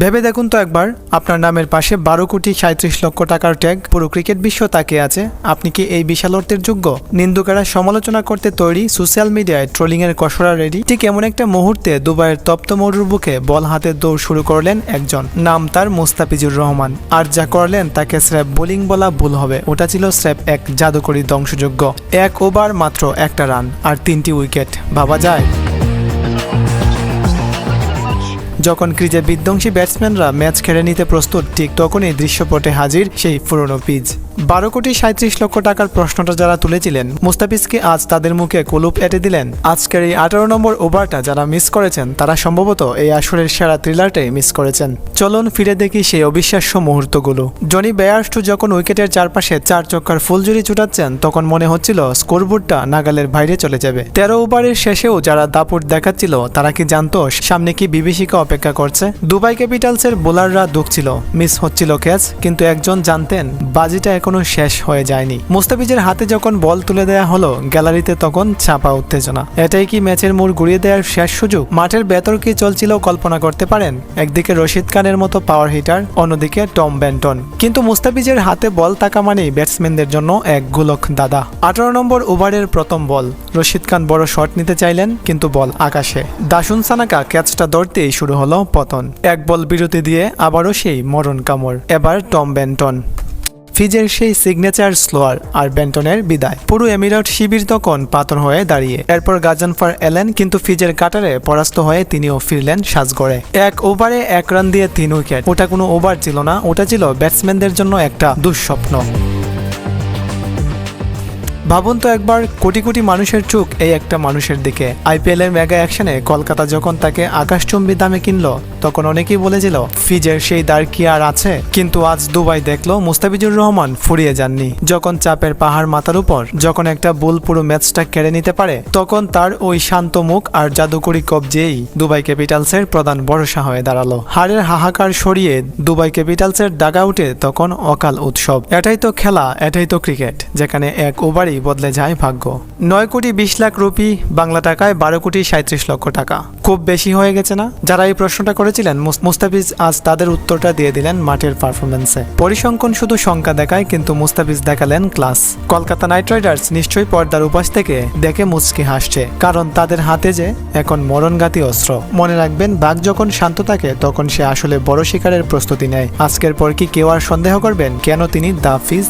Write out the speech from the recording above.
ভেবে দেখুন তো একবার, আপনার নামের পাশে বারো কোটি সাঁত্রিশ লক্ষ টাকার ট্যাগ। পুরো ক্রিকেট বিশ্ব তাকে আছে। আপনি কি এই বিশাল অর্থের যোগ্য? নিন্দুকেরা সমালোচনা করতে তৈরি সোশ্যাল মিডিয়ায় ট্রোলিং এর কসরা রেডি। ঠিক এমন একটা মুহূর্তে দুবাইয়ের তপ্ত মরুর বুকে বল হাতে দৌড় শুরু করলেন একজন। নাম তার মুস্তাফিজুর রহমান। আর যা করলেন তাকে স্র্যাপ বোলিং বলা ভুল হবে। ওটা ছিল স্র্যাপ এক জাদুকরী ধ্বংসযোগ্য। এক ওভার মাত্র একটা রান। আর তিনটি উইকেট। ভাবা যায়? যখন ক্রিজে বিধ্বংসী ব্যাটসম্যানরা ম্যাচ খেলে নিতে প্রস্তুত, ঠিক তখনই দৃশ্যপটে হাজির সেই পুরনো পিচ। বারো কোটি সাঁত্রিশ লক্ষ টাকার প্রশ্নটা যারা তুলেছিলেন, মুস্তাফিজকে আজ তাদের মুখে কলুপ এটে দিলেন। আজকের এই আঠারো নম্বর ওভারটা যারা মিস করেছেন, তারা সম্ভবত এই আসরের সেরা থ্রিলারটাই মিস করেছেন। চলুন ফিরে দেখি সেই অবিশ্বাস্য মুহূর্তগুলো। জনি বেয়ারস্টু যখন উইকেটের চারপাশে চার চক্কার ফুলজুরি ছুটাচ্ছেন, তখন মনে হচ্ছিল স্কোরবোর্ডটা নাগালের বাইরে চলে যাবে। তেরো ওভারের শেষেও যারা দাপুট দেখাচ্ছিল, তারা কি জানতো সামনে কি বিভীষিকা অপেক্ষা করছে? দুবাই ক্যাপিটালসের বোলাররা দুঃখ ছিল মিস হচ্ছিল ক্যাচ, কিন্তু একজন জানতেন বাজিটা এখনও শেষ হয়ে যায়নি। মুস্তাফিজের হাতে যখন বল তুলে দেয়া হলো, গ্যালারিতে তখন চাপা উত্তেজনা। এটাই কি ম্যাচের মোড় ঘুরিয়ে দেওয়ার শেষ সুযোগ? মাঠের ভেতর কি চলছিল কল্পনা করতে পারেন? একদিকে রশিদ খানের মতো পাওয়ার হিটার অন্যদিকে টম ব্যান্টন। কিন্তু মুস্তাফিজের হাতে বল থাকা মানেই ব্যাটসম্যানদের জন্য এক গোলক দাদা। আঠারো নম্বর ওভারের প্রথম বল। রশিদ খান বড় শট নিতে চাইলেন, কিন্তু বল আকাশে। দাসুন সানাকা ক্যাচটা ধরতেই শুরু হলো পতন। এক বল বিরতি দিয়ে আবারও সেই মরণ কামড়। এবার টম ব্যান্টন। ফিজের সেই সিগনেচার স্লোয়ার আর বেন্টনের বিদায়। পুরো এমিরাট শিবির তখন পাতন হয়ে দাঁড়িয়ে। এরপর গাজানফার এলেন, কিন্তু ফিজের কাটারে পরাস্ত হয়ে তিনিও ফিরলেন সাজগড়ে। এক ওভারে এক রান দিয়ে তিন উইকেট ওটা কোনো ওভার ছিল না, ওটা ছিল ব্যাটসম্যানদের জন্য একটা দুঃস্বপ্ন। ভাবুন তো একবার, কোটি কোটি মানুষের চোখ এই একটা মানুষের দিকে। আইপিএল এর মেগা অ্যাকশনে কলকাতা যখন তাকে আকাশচুম্বী দামে কিনলো, তখন অনেকেই বলেছিল, ফিজের সেই দাঁড় কি আর আছে? কিন্তু আজ দুবাই দেখল, মুস্তাফিজুর রহমান ফুরিয়ে যাননি। যখন চাপের পাহাড় মাথার উপর, যখন একটা বুল পুরো ম্যাচটা কেড়ে নিতে পারে, তখন তার ওই শান্ত মুখ আর জাদুকরি কবজেই দুবাই ক্যাপিটালসের প্রধান ভরসা হয়ে দাঁড়াল। হারের হাহাকার সরিয়ে দুবাই ক্যাপিটালসের ডাগা উঠে তখন অকাল উৎসব। এটাই তো খেলা, এটাই তো ক্রিকেট, যেখানে এক ওভারই বদলে যায় ভাগ্য। নয় কোটি বিশ লাখ রুপি বাংলা টাকায় বারো কোটি সাঁত্রিশ লক্ষ টাকা। খুব বেশি হয়ে গেছে না? যারা এই প্রশ্নটা করেছিলেন মুস্তাফিজ আজ তাদের উত্তরটা দিয়ে দিলেন মাঠের পারফরমেন্সে পরিসংখ্যান শুধু সংখ্যা দেখায়, কিন্তু মুস্তাফিজ দেখালেন ক্লাস। কলকাতা নাইট রাইডার্স নিশ্চয়ই পর্দার উপাস থেকে দেখে মুচকি হাসছে, কারণ তাদের হাতে যে এখন মরণঘাতী অস্ত্র। মনে রাখবেন, বাঘ যখন শান্ত থাকে, তখন সে আসলে বড় শিকারের প্রস্তুতি নেয়। আজকের পর কি কেউ আর সন্দেহ করবেন? কেন তিনি দা ফিজ?